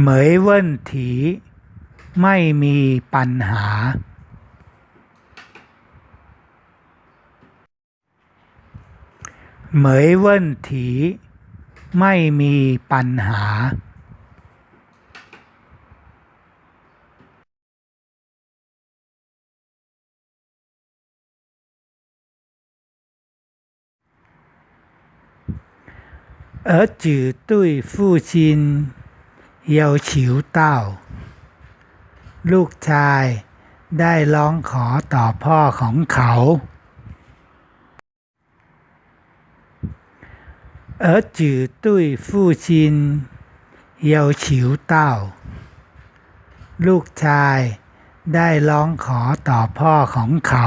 เหมยเว่นถีไม่มีปัญหา เหมยเว่นถีไม่มีปัญหา เยาฉิวเต้า ลูกชายได้ร้องขอต่อพ่อของเขา เอ๋อจือตุ้ยฟู่ชิลูกชายได้ร้องขอต่อพ่อของเขา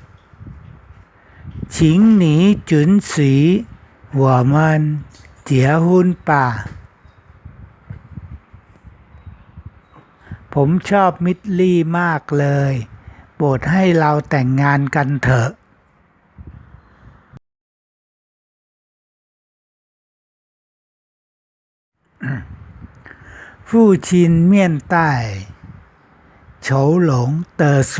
请你准许我们结婚吧。ผมชอบมิตรลี่มากเลย โปรดให้เราแต่งงานกันเถอะ 父亲面带愁容的说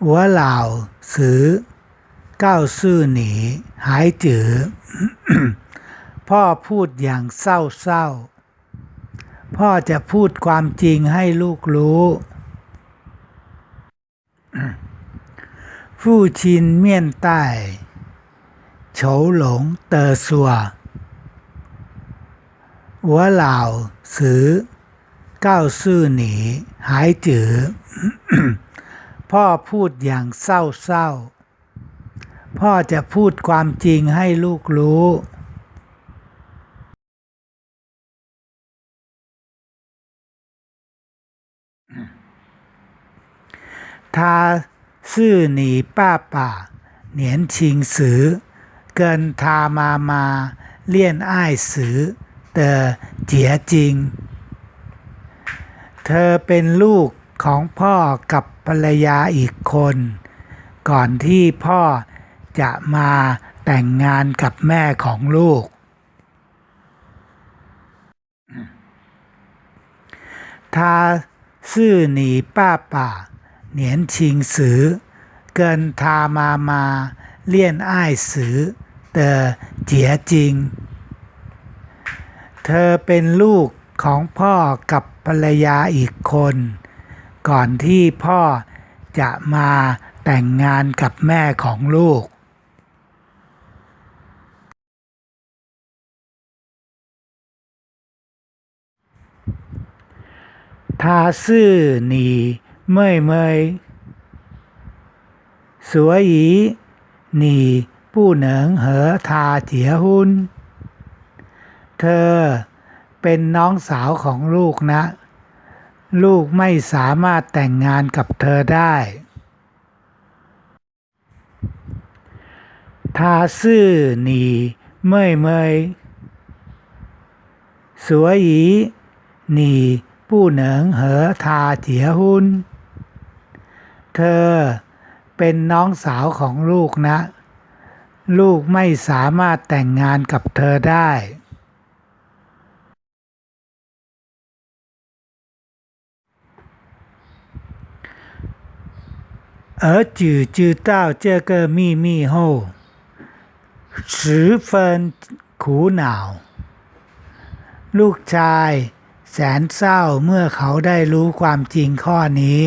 我老实告诉你孩子 พ่อพูดอย่างเศร้าๆ พ่อจะพูดความจริงให้ลูกรู้父亲面带愁容的说我老实告诉你孩子 พ่อพูดอย่างเศร้าๆ พ่อจะพูดความจริงให้ลูกรู้ทาซื่อหนีป้าป่า เหนียนชิงสือ เกินทามามา เลี่ยนอ้ายสือเตอเจียจริง เธอเป็นลูก ของพ่อกับภรรยาอีกคน ก่อนที่พ่อจะมาแต่งงานกับแม่ของลูก ทาซื่อหนีป้าป่า เหนียนชิงสือ เกินทามามาเลี่ยนอ้ายสือเตอเจียจริง เธอเป็นลูกของพ่อกับภรรยาอีกคน ก่อนที่พ่อจะมาแต่งงานกับแม่ของลูก ทาซื่อหนีเมื่ยเมยสวยีหนีผู้เหนิงเหอทาเถียหุนเธอเป็นน้องสาวของลูกนะ ลูกไม่สามารถแต่งงานกับเธอได้ ทาซื่อหนีเมยเมยสวยีหนีผู้เหนิงเหอทาเจียหุนเธอเป็นน้องสาวของลูกนะ ลูกไม่สามารถแต่งงานกับเธอได้ 儿子知道这个秘密后，十分苦恼 ลูกชายแสนเศร้าเมื่อเขาได้รู้ความจริงข้อนี้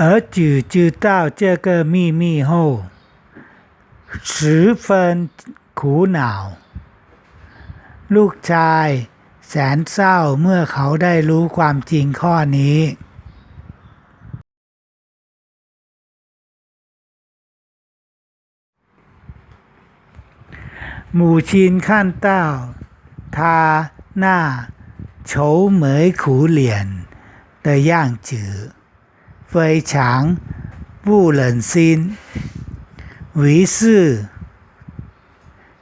儿子知道这个秘密后，十分苦恼 ลูกชาย แ แสนเศร้าเมื่อเขาได้รู้ความจริงข้อนี้ หมู่ชินขั้นเต้า ทาหน้า愁眉苦脸的样子，非常不忍心，于是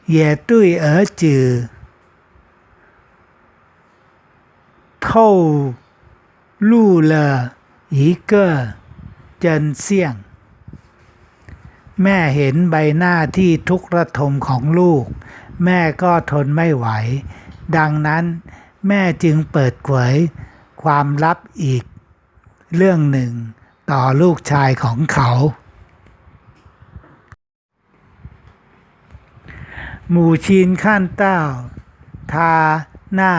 也对儿子 透露了一个真相。แม่เห็นใบหน้าที่ทุกข์ระทมของลูก แม่ก็ทนไม่ไหว ดังนั้นแม่จึงเปิดเผยความลับอีก เรื่องหนึ่งต่อลูกชายของเขา หมู่ชินขั้นเต้า ทาหน้า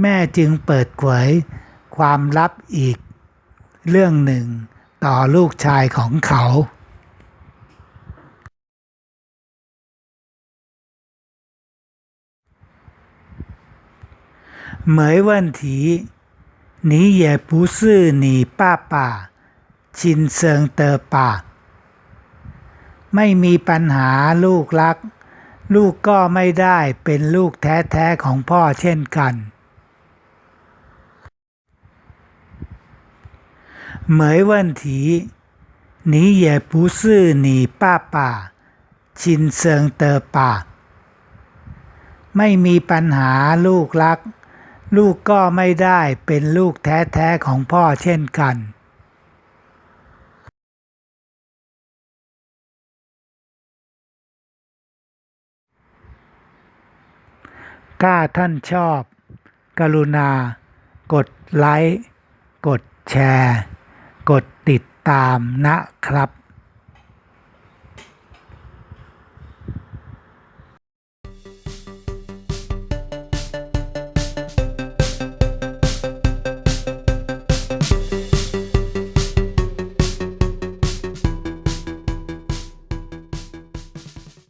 แม่จึงเปิดเผยความลับอีก เรื่องหนึ่งต่อลูกชายของเขา 没问题，你也不是你爸爸亲生的吧？ไม่มีปัญหาลูกรัก ลูกก็ไม่ได้เป็นลูกแท้ๆของพ่อเช่นกัน 没问题，你也不是你爸爸亲生的吧？ไม่มีปัญหาลูกรัก ลูกก็ไม่ได้เป็นลูกแท้ๆของพ่อเช่นกัน ถ้าท่านชอบ กรุณา กดไลค์ กดแชร์ กดติดตามนะครับ